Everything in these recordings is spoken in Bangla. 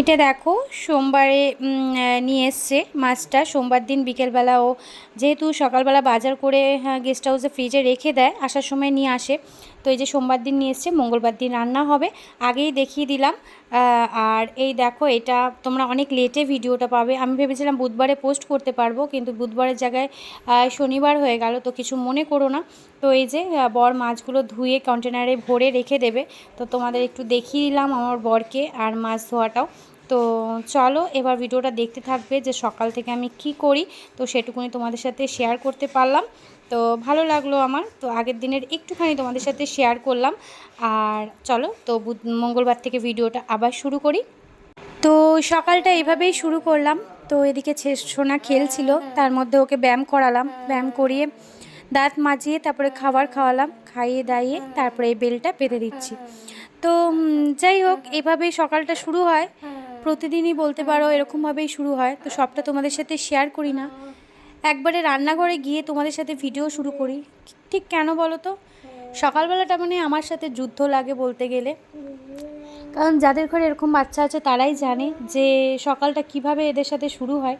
এটা দেখো, সোমবারে নিয়ে এসছে মাছটা। সোমবার দিন বিকেলবেলা ও যেহেতু সকালবেলা বাজার করে গেস্ট হাউসে ফ্রিজে রেখে দেয়, আসার সময় নিয়ে আসে। তো এই যে সোমবার দিন নিয়ে এসছে, মঙ্গলবার দিন রান্না হবে। আগেই দেখিয়ে দিলাম। আর এই দেখো, এটা তোমরা অনেক লেটে ভিডিওটা পাবে। আমি ভেবেছিলাম বুধবারে পোস্ট করতে পারব, কিন্তু বুধবারের জায়গায় শনিবার হয়ে গেল, তো কিছু মনে করো না। তো এই যে বর মাছগুলো ধুয়ে কন্টেনারে ভরে রেখে দেবে। তো তোমাদের একটু দেখিয়ে দিলাম আমার বরকে আর মাছ ধোয়াটাও। তো চলো, এবার ভিডিওটা দেখতে থাকবে যে সকাল থেকে আমি কি করি। তো সেটুকুনি তোমাদের সাথে শেয়ার করতে পারলাম। তো ভালো লাগল আমার। তো আগের দিনের একটুখানি তোমাদের সাথে শেয়ার করলাম। আর চলো, তো মঙ্গলবার থেকে ভিডিওটা আবার শুরু করি। তো সকালটা এভাবেই শুরু করলাম। তো এদিকে সোনা খেলছিল, তার মধ্যে ওকে ব্যায়াম করালাম। ব্যায়াম করিয়ে দাঁত মাজিয়ে তারপরে খাবার খাওয়ালাম। খাইয়ে দাইয়ে তারপরে এই বেলটা পেতে দিচ্ছি। তো যাই হোক, এভাবেই সকালটা শুরু হয়। প্রতিদিনই বলতে পারো এরকমভাবেই শুরু হয়। তো সবটা তোমাদের সাথে শেয়ার করি না। একবারে রান্নাঘরে গিয়ে তোমাদের সাথে ভিডিও শুরু করি। ঠিক কেন বলো তো সকালবেলাটা মানে আমার সাথে যুদ্ধ লাগে বলতে গেলে। কারণ যাদের ঘরে এরকম বাচ্চা আছে তারাই জানে যে সকালটা কীভাবে এদের সাথে শুরু হয়।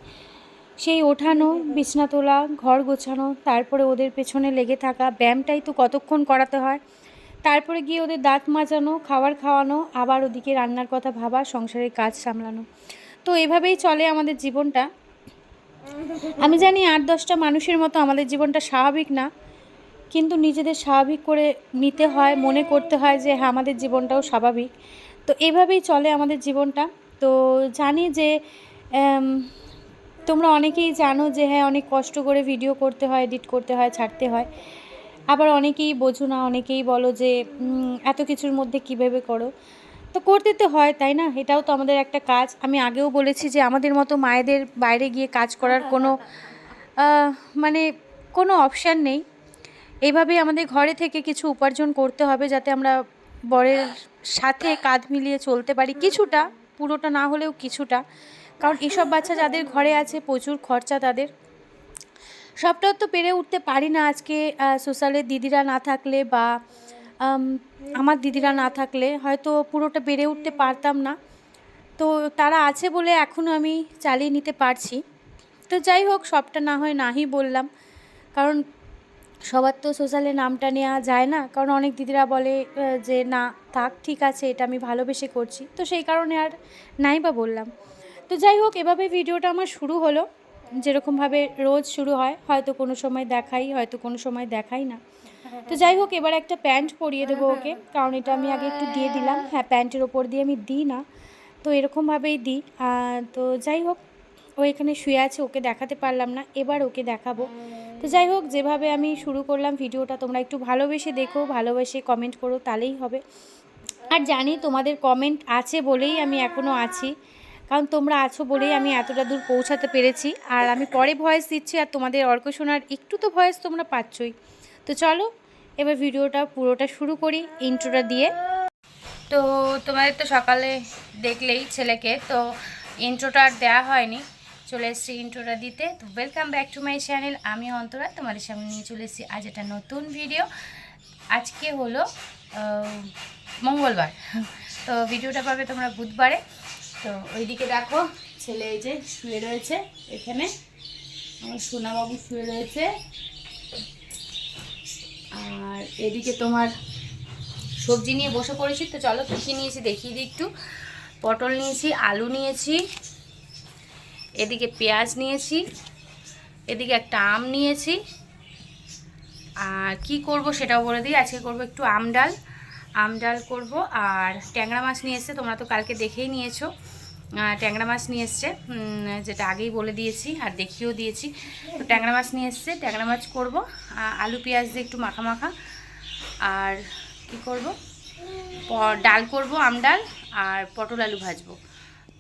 সেই ওঠানো, বিছনা তোলা, ঘর গোছানো, তারপরে ওদের পেছনে লেগে থাকা, ব্যায়ামটাই তো কতক্ষণ করাতে হয়। তারপরে গিয়ে ওদের দাঁত মাজানো, খাবার খাওয়ানো, আবার ওদিকে রান্নার কথা ভাবা, সংসারের কাজ সামলানো। তো এভাবেই চলে আমাদের জীবনটা। আমি জানি আট দশটা মানুষের মতো আমাদের জীবনটা স্বাভাবিক না, কিন্তু নিজেদের স্বাভাবিক করে নিতে হয়, মনে করতে হয় যে হ্যাঁ আমাদের জীবনটাও স্বাভাবিক। তো এভাবেই চলে আমাদের জীবনটা। তো জানি যে তোমরা অনেকেই জানো যে হ্যাঁ অনেক কষ্ট করে ভিডিও করতে হয় এডিট করতে হয়, ছাড়তে হয়। আবার অনেকেই বোঝো না, অনেকেই বলো যে এত কিছুর মধ্যে কীভাবে করো। তো করতে তো হয়, তাই না? এটাও তো আমাদের একটা কাজ। আমি আগেও বলেছি যে আমাদের মতো মায়েদের বাইরে গিয়ে কাজ করার কোনো মানে কোনো অপশান নেই। এইভাবেই আমাদের ঘরে থেকে কিছু উপার্জন করতে হবে যাতে আমরা বরের সাথে কাঁধ মিলিয়ে চলতে পারি। কিছুটা, পুরোটা না হলেও কিছুটা। কারণ এসব বাচ্চা যাদের ঘরে আছে, প্রচুর খরচা তাদের। সবটাও তো পেরে উঠতে পারি না আজকে সোশ্যালের দিদিরা না থাকলে বা আমার দিদিরা না থাকলে হয়তো পুরোটা বেড়ে উঠতে পারতাম না। তো তারা আছে বলে এখনও আমি চালিয়ে নিতে পারছি। তো যাই হোক, সবটা না হয় নাহি বললাম। কারণ সবার তো সোশ্যালে নামটা নেওয়া যায় না। কারণ অনেক দিদিরা বলে যে না, থাক, ঠিক আছে, এটা আমি ভালোবেসে করছি। তো সেই কারণে আর নাই বা বললাম। তো যাই হোক এভাবে ভিডিওটা আমার শুরু হলো। যেরকমভাবে রোজ শুরু হয়, হয়তো কোনো সময় দেখাই, হয়তো কোনো সময় দেখাই না। তো যাই হোক, এবার একটা প্যান্ট পরিয়ে দেবো ওকে। কারণ এটা আমি আগে একটু দিয়ে দিলাম। হ্যাঁ প্যান্টের ওপর দিয়ে আমি দিই না। তো এরকমভাবেই দিই। তো যাই হোক, ও এখানে শুয়ে আছে, ওকে দেখাতে পারলাম না। এবার ওকে দেখাবো। তো যাই হোক, যেভাবে আমি শুরু করলাম ভিডিওটা, তোমরা একটু ভালোবেসে দেখো, ভালোবেসে কমেন্ট করো, তাহলেই হবে। আর জানি তোমাদের কমেন্ট আছে বলেই আমি এখনও আছি। কারণ তোমরা আছো বলেই আমি এতটা দূর পৌঁছাতে পেরেছি। আর আমি পরে ভয়েস দিচ্ছি, আর তোমাদের অর্ক শোনার একটু তো ভয়েস তোমরা পাচ্ছই। তো চলো এবার ভিডিওটা পুরোটা শুরু করি ইন্ট্রোটা দিয়ে। তো তোমাদের তো সকালে দেখলেই ছেলেকে, তো ইন্ট্রোটা আর দেওয়া হয়নি। চলে এসেছি ইন্ট্রোটা দিতে। তো welcome back to my channel আমি অন্তরা, তোমাদের সামনে নিয়ে চলে এসেছি আজ একটা নতুন ভিডিও আজকে হলো মঙ্গলবার। তো ভিডিওটা পাবে তোমরা বুধবারে। তো ওইদিকে দেখো, ছেলে এই যে শুয়ে রয়েছে এখানে। আমার সোনাবাবু শুয়ে রয়েছে। আর এদিকে তোমার সবজি নিয়ে বসে পড়েছি, তো চলো কী কী নিয়েছি দেখিয়ে দিই একটু। পটল নিয়েছি, আলু নিয়েছি, এদিকে পেঁয়াজ নিয়েছি, এদিকে একটা আম নিয়েছি। আর কি করব সেটাও বলে দিই, আজকে করব একটু আম ডাল। আম ডাল করব আর ট্যাংরা মাছ নিয়ে এসছে, তোমরা তো কালকে দেখেই নিয়েছো। ট্যাংরা মাছ নিয়ে এসছে। যেটা আগেই বলে দিয়েছি আর দেখিয়েও দিয়েছি। তো ট্যাংরা মাছ নিয়ে এসছে। ট্যাংরা মাছ করব। আলু, পেঁয়াজ দিয়ে একটু মাখা মাখা। আর কি করব? ডাল করব, আম ডাল আর পটল আলু ভাজবো।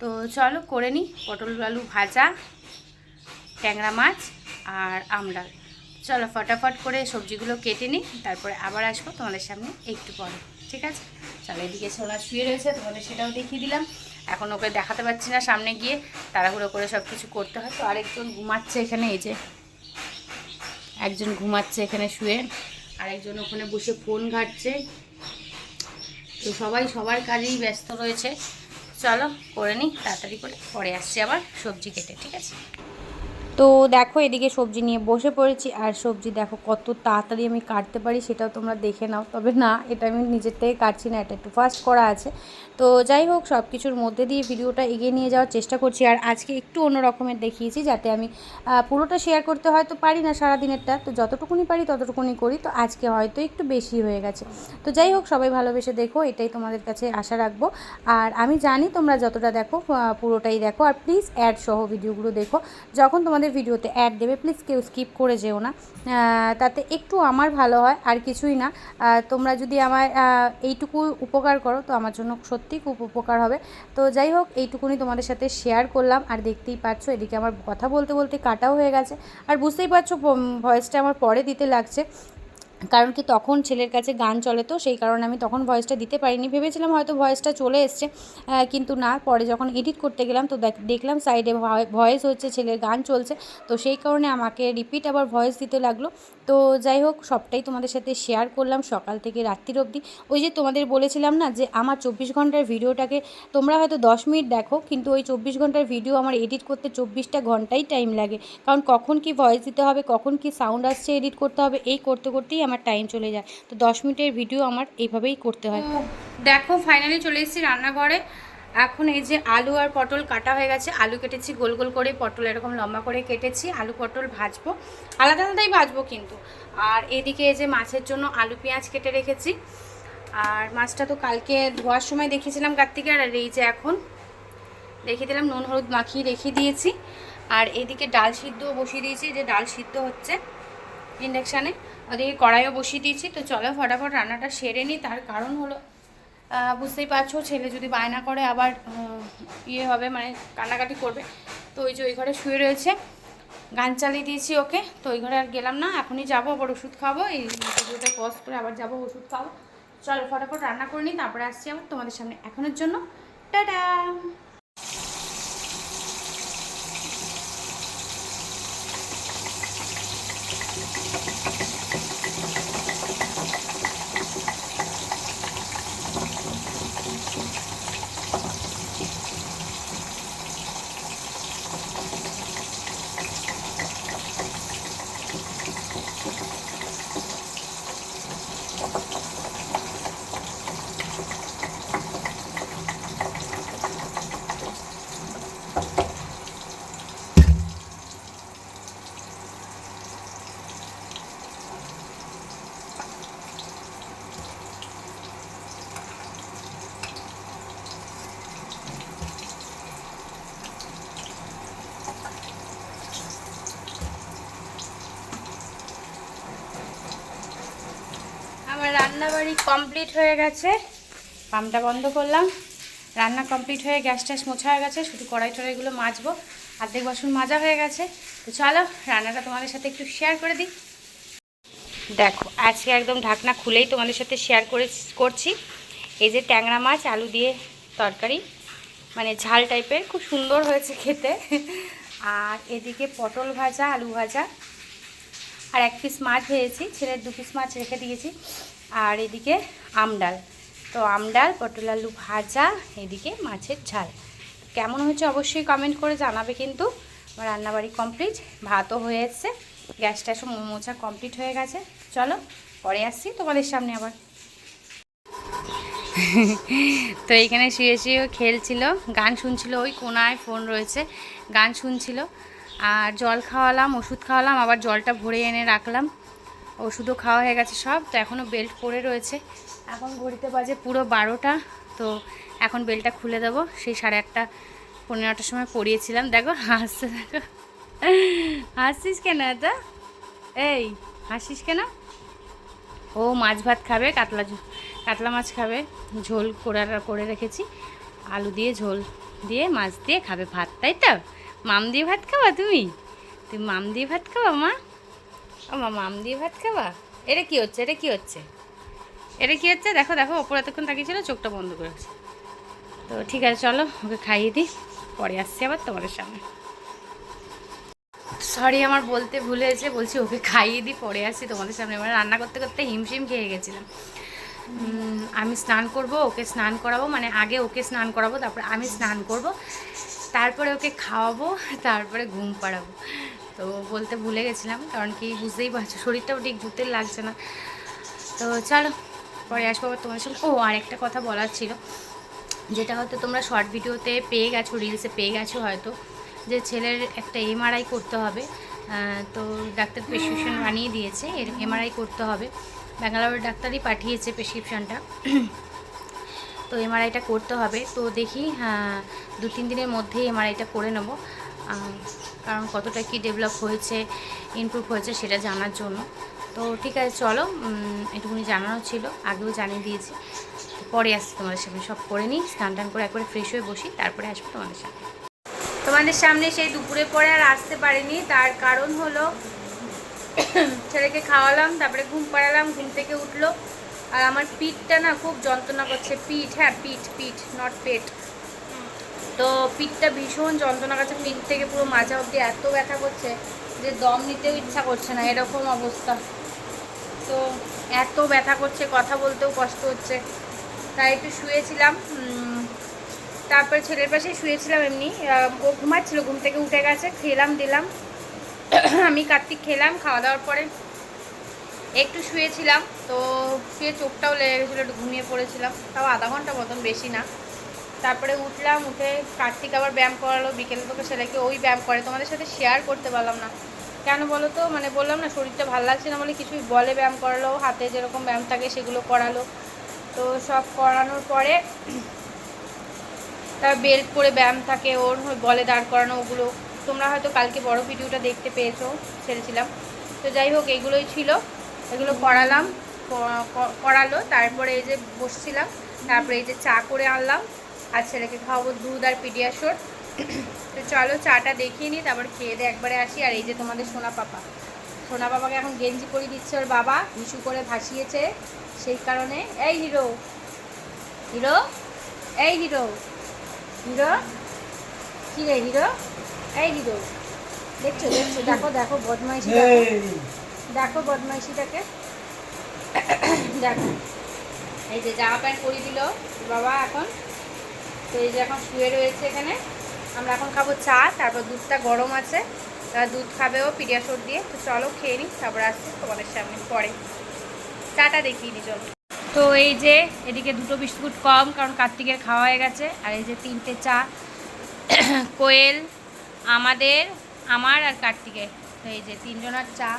তো চলো করে নিই। পটল আলু ভাজা, ট্যাংরা মাছ আর আম ডাল। চলো ফটাফট করে সবজিগুলো কেটে নিই, তারপরে আবার আসব তোমাদের সামনে একটু পরে, ঠিক আছে? চলো এদিকে সোনা শুয়ে রয়েছে, তোমাদের সেটাও দেখিয়ে দিলাম। এখন ওকে দেখাতে পারছি না সামনে গিয়ে, তাড়াহুড়ো করে সব কিছু করতে হয়। তো আরেকজন ঘুমাচ্ছে এখানে, এই যে একজন ঘুমাচ্ছে এখানে শুয়ে, আরেকজন ওখানে বসে ফোন ঘাটছে। তো সবাই সবার কাজেই ব্যস্ত রয়েছে। চলো করে নিই, তাড়াতাড়ি করে, পরে আসছি আবার সবজি কেটে, ঠিক আছে? তো দেখো এদিকে সবজি নিয়ে বসে পড়েছি, আর সবজি দেখো কত তাড়াতাড়ি আমি কাটতে পারি সেটাও তোমরা দেখে নাও। তবে না, এটা আমি নিজের থেকে কাটছি না, এটা একটু ফাস্ট করা আছে। তো যাই হোক সব কিছুর মধ্যে দিয়ে ভিডিওটা এগিয়ে নিয়ে যাওয়ার চেষ্টা করছি, আর আজকে একটু অন্য রকমের দেখিয়েছি যাতে আমি পুরোটা শেয়ার করতে হয়তো পারি না সারাদিনেরটা। তো যতটুকুনি পারি ততটুকুনি করি, তো আজকে হয়তো একটু বেশি হয়ে গেছে। তো যাই হোক, সবাই ভালোবেসে দেখো, এটাই তোমাদের কাছে আশা রাখব। আর আমি জানি তোমরা যতটা দেখো পুরোটাই দেখো, আর প্লিজ অ্যাড সহ ভিডিওগুলো দেখো। যখন তোমাদের ভিডিওতে অ্যাড দেবে প্লিজ কেউ স্কিপ করে যেও না। তাতে একটু আমার ভালো হয়, আর কিছুই না। তোমরা যদি আমার এইটুকু উপকার করো, তো আমার জন্য সত্যিই খুব উপকার হবে। তো যাই হোক, এইটুকুনি তোমাদের সাথে শেয়ার করলাম, আর দেখতেই পাচ্ছ, এদিকে আমার কথা বলতে বলতে কাটাও হয়ে গেছে। আর বুঝতেই পারছ ভয়েসটা আমার পরে দিতে লাগছে। কারণ কি তখন ছেলের কাছে গান চলে তো, সেই কারণে আমি তখন ভয়েসটা দিতে পারিনি। ভেবেছিলাম হয়তো ভয়েসটা চলে এসছে কিন্তু না, পরে যখন এডিট করতে গেলাম তো দেখলাম সাইডে ভয়েস হচ্ছে, ছেলের গান চলছে। তো সেই কারণে আমাকে রিপিট আবার ভয়েস দিতে লাগল। তো যাই হোক, সবটাই তোমাদের সাথে শেয়ার করলাম সকাল থেকে রাত্রির অবধি। ওই যে তোমাদের বলেছিলাম না যে আমার চব্বিশ ঘণ্টার ভিডিওটাকে তোমরা হয়তো দশ মিনিট দেখো, কিন্তু ওই চব্বিশ ঘণ্টার ভিডিও আমার এডিট করতে চব্বিশটা ঘন্টাই টাইম লাগে। কারণ কখন কি ভয়েস দিতে হবে, কখন কি সাউন্ড আসছে এডিট করতে হবে, এই করতে করতেই আমার টাইম চলে যায়। তো দশ মিনিটের ভিডিও আমার এইভাবেই করতে হয়। দেখো ফাইনালি চলে এসেছি রান্নাঘরে। এখন এই যে আলু আর পটল কাটা হয়ে গেছে, আলু কেটেছি, গোল গোল করে পটল এরকম লম্বা করে কেটেছি, আলু পটল ভাজবো। আলাদা আলাদাই ভাজবো কিন্তু। আর এদিকে এই যে মাছের জন্য আলু পেঁয়াজ কেটে রেখেছি। আর মাছটা তো কালকে ধোয়ার সময় দেখেছিলাম কার্তিকের, আর এই যে এখন রেখে দিলাম, নুন, হলুদ মাখিয়ে রেখে দিয়েছি। আর এদিকে ডাল সিদ্ধ বসিয়ে দিয়েছি যে ডাল সিদ্ধ হচ্ছে ইন্ডাকশানে। ওদিকে কড়াইও বসিয়ে দিয়েছি। তো চলো ফটাফট রান্নাটা সেরে নিই। তার কারণ হলো বুঝতেই পারছ, ছেলে যদি বায়না করে আবার ইয়ে হবে মানে কান্নাকাটি করবে। তো ওই যে ওই ঘরে শুয়ে রয়েছে। গান চালিয়ে দিয়েছি ওকে। তো ওই ঘরে আর গেলাম না। এখনই যাব, আবার ওষুধ খাব। এই ভিডিওটা পজ করে আবার যাব, ওষুধ খাব। চলো ফটাফট রান্না করে নিই, তারপরে আসছি আবার তোমাদের সামনে এখনের জন্য। টাটা আমার রান্নাবাড়ি কমপ্লিট হয়ে গেছে। পাম্পটা বন্ধ করলাম। রান্না কমপ্লিট হয়ে গ্যাস ট্যাস মোছা হয়ে গেছে। শুধু কড়াই টড়াইগুলো মাজবো। অর্ধেক বাসন মাজা হয়ে গেছে। তো চলো, রান্নাটা তোমাদের সাথে একটু শেয়ার করে দিই। দেখো, আজকে একদম ঢাকনা খুলেই তোমাদের সাথে শেয়ার করে, করছি। এই যে ট্যাংরা মাছ, আলু দিয়ে তরকারি। মানে ঝাল টাইপের খুব সুন্দর হয়েছে খেতে। আর এদিকে পটল ভাজা, আলু ভাজা। আর এক পিস মাছ ভেজেছি। ছেলের দু পিস মাছ রেখে দিয়েছি। আর এদিকে আমডাল তো আমডাল পটল আলু ভাজা, এদিকে মাছের ঝাল। কেমন হয়েছে অবশ্যই কমেন্ট করে জানাবে কিন্তু। আমার রান্নাবাড়ি কমপ্লিট ভাতও হয়ে এসছে গ্যাস ট্যাসও মোছা কমপ্লিট হয়ে গেছে। চলো, পরে আসছি তোমাদের সামনে আবার। তো এইখানে শুয়ে শুয়ে ও খেলছিল, গান শুনছিল, ওই কোনায় ফোন রয়েছে, গান শুনছিল। আর জল খাওয়ালাম, ওষুধ খাওয়ালাম, আবার জলটা ভরে এনে রাখলাম। ওষুধও খাওয়া হয়ে গেছে সব, তো এখনও বেল্ট পরে রয়েছে। এখন ঘড়িতে বাজে পুরো বারোটা, তো এখন বেলটা খুলে দেবো। সেই সাড়ে আটটা পনেরোটার সময় পরিয়েছিলাম। দেখো, হাসছে, দেখো। হাসছিস কেন এত? এই হাসিস কেন? ও মাছ ভাত খাবে, কাতলা কাতলা মাছ খাবে। ঝোল করে করে রেখেছি। আলু দিয়ে ঝোল দিয়ে, মাছ দিয়ে খাবে ভাত, তাই তো? মাম দিয়ে ভাত খাবা তুমি? তুমি মাম দিয়ে ভাত খাবা, মা? মা মাম দিয়ে ভাত খাবা? এটা কি হচ্ছে? এটা কি হচ্ছে? এটা কি হচ্ছে? দেখো দেখো, ওপর এতক্ষণ তাকিয়েছিল, চোখটা বন্ধ করেছে তো ঠিক আছে, চলো, ওকে খাইয়ে দিই। পরে আসছি আবার তোমাদের সামনে। সরি আমার বলতে ভুলে গেছে বলছি ওকে খাইয়ে দিই, পরে আসছি তোমাদের সামনে। মানে রান্না করতে করতে হিমশিম খেয়ে গেছিলাম। আমি স্নান করব, ওকে স্নান করাবো মানে আগে ওকে স্নান করাবো, তারপরে আমি স্নান করব। তারপরে ওকে খাওয়াবো, তারপরে ঘুম পাড়াবো। তো বলতে ভুলে গেছিলাম কারণ কি বুঝতেই পারছ শরীরটাও ঠিক ধুতে লাগছে না। তো চলো পরে আসব আবার তোমার সঙ্গে। ও আর একটা কথা বলার ছিল যেটা হয়তো তোমরা শর্ট ভিডিওতে পেয়ে গেছো রিলসে পেয়ে গেছো হয়তো যে ছেলের একটা এমআরআই করতে হবে। তো ডাক্তার প্রেসক্রিপশন বানিয়ে দিয়েছে এর এমআরআই করতে হবে। ব্যাঙ্গালোরের ডাক্তারই পাঠিয়েছে প্রেসক্রিপশনটা তো এমআরআইটা করতে হবে। তো দেখি হ্যাঁ, দু তিন দিনের মধ্যেই এমআরআইটা করে নেব। কারণ কতটা কি ডেভেলপ হয়েছে ইমপ্রুভ হয়েছে সেটা জানার জন্য। তো ঠিক আছে, চলো এটুকুনি জানানো ছিল, আগেও জানিয়ে দিয়েছি। পরে আসছি তোমাদের সামনে, সব করে নিই, স্নান টান করে একবারে ফ্রেশ হয়ে বসি, তারপরে আসব তোমাদের সামনে। তোমাদের সামনে সেই দুপুরে পরে আর আসতে পারিনি, তার কারণ হলো ছেলেকে খাওয়ালাম, তারপরে ঘুম পাড়ালাম, ঘুম থেকে উঠল। আর আমার পিঠটা না খুব যন্ত্রণা করছে, পিঠ হ্যাঁ পিঠ পিঠ নট পেট। তো পিঠটা ভীষণ যন্ত্রণা কাছে পিঠ থেকে পুরো মাঝা অবধি এত ব্যথা করছে যে দম নিতেও ইচ্ছা করছে না, এরকম অবস্থা। তো এত ব্যথা করছে, কথা বলতেও কষ্ট হচ্ছে। তাই একটু শুয়েছিলাম তারপরে ছেলের পাশে শুয়েছিলাম এমনি। ও ঘুমাচ্ছিল, ঘুম থেকে উঠে গেছে, খেলাম, দিলাম। আমি কার্তিক খেলাম, খাওয়া দাওয়ার পরে একটু শুয়েছিলাম। তো শুয়ে চোখটাও লেগে গেছিল, একটু ঘুমিয়ে পড়েছিলাম। তাও আধা ঘণ্টা মতন বেশি না। তারপরে উঠলাম উঠে কার্তিক আবার ব্যায়াম করালো বিকেলে তোকে ছেলেকে ওই ব্যায়াম করে। তোমাদের সাথে শেয়ার করতে পারলাম না। কেন বলো তো? মানে বললাম না শরীরটা ভালো লাগছে না বলে কিছুই বলে ব্যায়াম করালো হাতে যেরকম ব্যায়াম থাকে সেগুলো করালো। তো সব করানোর পরে তার বেল্ট পরে ব্যায়াম থাকে ওর বলে দাঁড় করানো ওগুলো। তোমরা হয়তো কালকে বড় ভিডিওটা দেখতে পেয়েছ ছেড়েছিলাম। তো যাই হোক এগুলোই ছিল। এগুলো করালাম করালো। তারপরে এই যে বসছিলাম তারপরে এই যে চা করে আনলাম। আর ছেলেকে খাওয়াবো দুধ আর পিডিয়াশোর তো চলো চাটা দেখিয়ে নিই তারপর খেয়ে দিয়ে একবারে আসি। আর এই যে তোমাদের সোনা পাপা। সোনা পাপাকে এখন গেঞ্জি পরিয়ে দিচ্ছে ওর বাবা হিসু করে ভাসিয়েছে সেই কারণে। এই হিরো। হিরো? এই হিরো। হিরো? কি রে হিরো? এই হিরো। দেখছ দেখছ দেখো দেখো বদমাইশি দেখো। দেখো বদমাইশিটাকে। দেখো। এই যে জামা প্যান্ট পরিয়ে দিল বাবা এখন। তো এই যে এখন শুয়ে রয়েছে এখানে। আমরা এখন খাব চা, তারপর দুধটা গরম আছে। তারা দুধ খাবেও পিডিয়াশোর দিয়ে। তো চলো খেয়ে নিই, তারপর আসছি তোমাদের সামনে পরে। চাটা দেখিয়ে নি চলো। তো এই যে এদিকে দুটো বিস্কুট কম, কারণ কার্তিকের খাওয়া হয়ে গেছে। আর এই যে তিনটে চা। কোয়েল, আমাদের, আমার আর কার্তিকের। তো এই যে তিনজনের চা।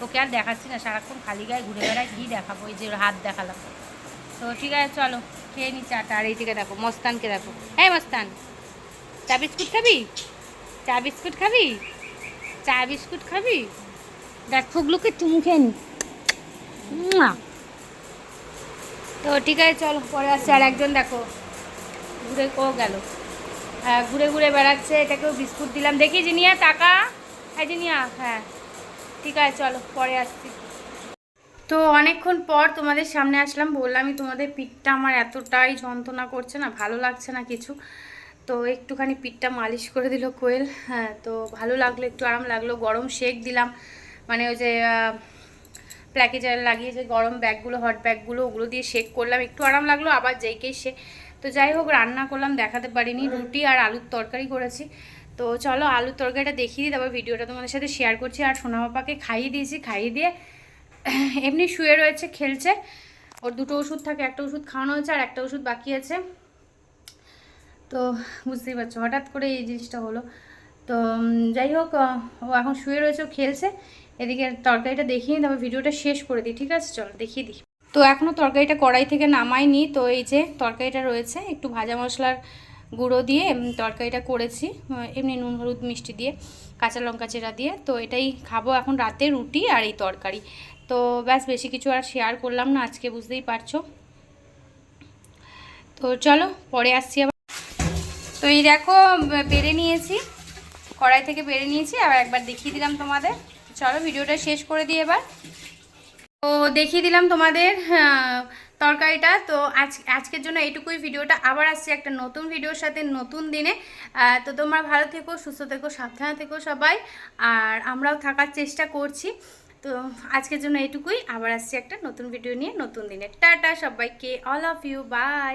ওকে আর দেখাচ্ছি না, সারাক্ষণ খালি গায়ে ঘুরে বেড়ায় কী দেখাবো? এই যে হাত দেখালাম। তো ঠিক আছে, চলো। খেয়ে নি চাটা আর এইদিকে দেখো, মস্তানকে দেখো। হ্যাঁ মস্তান, চা বিস্কুট খাবি? চা বিস্কুট খাবি? চা বিস্কুট খাবি? দেখ ফুগলুকে চুমু খেয়ে নি। তো ঠিক আছে, চলো, পরে আসছে আর একজন, দেখো, ঘুরে, ও গেল। হ্যাঁ ঘুরে ঘুরে বেড়াচ্ছে, এটাকেও বিস্কুট দিলাম। দেখি জিনিয়া, টাকা? হ্যাঁ জিনিয়া হ্যাঁ। ঠিক আছে, চলো, পরে আসছি। তো অনেকক্ষণ পর তোমাদের সামনে আসলাম বললামই তোমাদের পিঠটা আমার এতটাই যন্ত্রণা করছে না ভালো লাগছে না কিছু। তো একটুখানি পিঠটা মালিশ করে দিল কোয়েল হ্যাঁ তো ভালো লাগল একটু আরাম লাগল। গরম শেক দিলাম মানে ওই যে প্যাকেজার লাগিয়ে যে গরম ব্যাগগুলো হট ব্যাগগুলো ওগুলো দিয়ে শেক করলাম একটু আরাম লাগল আবার যেইকেই সে তো যাই হোক রান্না করলাম দেখাতে পারিনি রুটি আর আলুর তরকারি করেছি। তো চলো আলুর তরকারিটা দেখিয়ে দিই তারপর ভিডিওটা তোমাদের সাথে শেয়ার করছি। আর সোনা বাবাকে খাইয়ে দিয়েছি খাইয়ে দিয়ে এমনি শুয়ে রয়েছে, খেলছে। ওর দুটো ওষুধ থাকে, একটা ওষুধ খাওয়ানো হয়েছে আর একটা ওষুধ বাকি আছে। তো বুঝতেই পারছ, হঠাৎ করে এই জিনিসটা হলো। তো যাই হোক ও এখন শুয়ে রয়েছে, ও খেলছে। এদিকে তরকারিটা দেখিয়ে তারপর ভিডিওটা শেষ করে দিই, ঠিক আছে? চলো, দেখিয়ে দিই। তো এখনও তরকারিটা কড়াই থেকে নামাইনি, তো এই যে তরকারিটা রয়েছে, একটু ভাজা মশলার গুঁড়ো দিয়ে তরকারিটা করেছি এমনি নুন, হলুদ, মিষ্টি দিয়ে, কাঁচা লঙ্কা চেরা দিয়ে। তো এটাই খাব এখন রাতে রুটি আর এই তরকারি। তো ব্যাস, বেশি কিছু আর শেয়ার করলাম না, আজকে বুঝতেই পারছ। তো চলো, পরে আসছি আবার। তো এই দেখো, বেড়ে নিয়েছি, কড়াই থেকে বেড়ে নিয়েছি, আবার একবার দেখিয়ে দিলাম তোমাদের। চলো, ভিডিওটা শেষ করে দিই এবার। তো দেখিয়ে দিলাম তোমাদের তরকারিটা। তো আজ, আজকের জন্য এইটুকুই ভিডিওটা। আবার আসছে একটা নতুন ভিডিওর সাথে, নতুন দিনে। তো তোমরা ভালো থেকো, সুস্থ থেকো, সাবধানে থেকো সবাই। আর আমরাও থাকার চেষ্টা করছি। তো আজকের জন্য এইটুকুই। আবার আসছি একটা নতুন ভিডিও নিয়ে, নতুন দিনে। টাটা সবাইকে অল অফ ইউ বাই